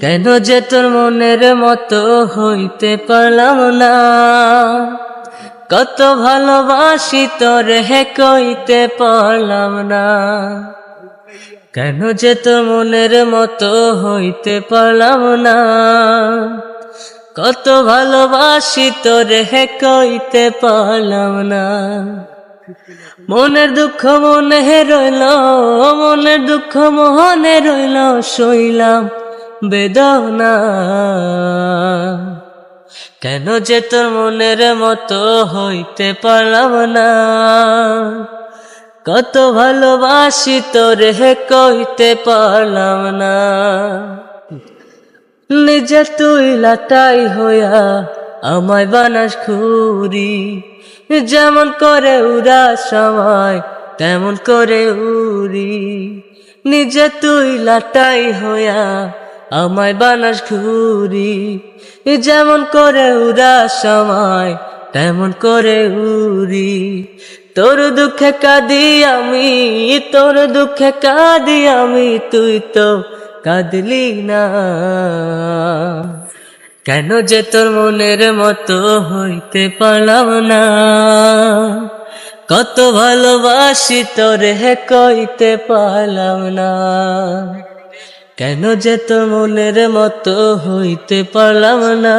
কেন যে তোর মনের মতো হইতে পারলাম না? কত ভালোবাসি তোর হে কইতে পারলাম না। কেন যে তোর মনের মতো হইতে পারলাম না? কত ভালোবাসি তোর হে কইতে পারলাম না। মনের দুঃখ মনে রইল, মনের দুঃখ মনে রইল শইলাম বেদনা। কেন যে তোর মনের মতো হইতে পারলাম না? কত ভালোবাসি তোর হে কইতে পারলাম না। নিজে তুই লাটাই হইয়া আমায় বানাস খুরি যেমন করে উড়া সময়, তেমন করে উড়ি। নিজে তুই লাটাই হইয়া আমায় বানাস ঘুরি যেমন করে উড়া সময়, তেমন করে উড়ি। তোর দুঃখে কাঁদি আমি, তোর দুঃখে কাঁদি আমি, তুই তো কাঁদলি না। কেন যে তোর মনের মতো হইতে পারলাম না? কত ভালোবাসি তোর কইতে পারলাম না। কেন যে তোর মনের মতো হইতে পারলাম না?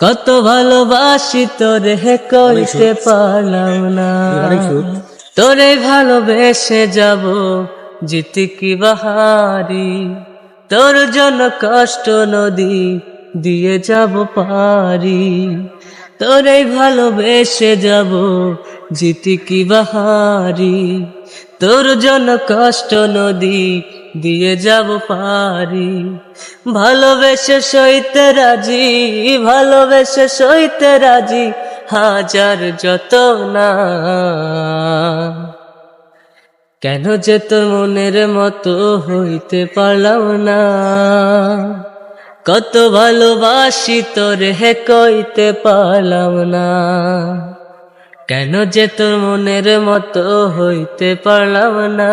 কত ভালোবাসি তোর হে কইতে পারলাম না। তোরে ভালোবেসে যাব জিতে কি বাহারি? তোর জন্য কষ্ট নদী দিয়ে যাব পারি। তোরে ভালোবেসে যাব জিতে কি বাহারি? তোর জন্য কষ্ট নদী দিয়ে যাব পারি। ভালোবেসে সইতে রাজি, ভালোবেসে সইতে রাজি হাজার যত না। কেন যে তোর মনের মতো হইতে পারলাম না। কত ভালোবাসি তোর হে কইতে পারলাম না। কেন যে তোর মনের মতো হইতে পারলাম না।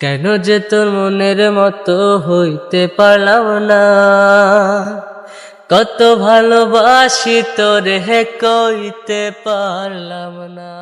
কেন যে তোর মনের মতো হইতে পারলাম না? কত ভালোবাসি তোর হে কইতে পারলাম না।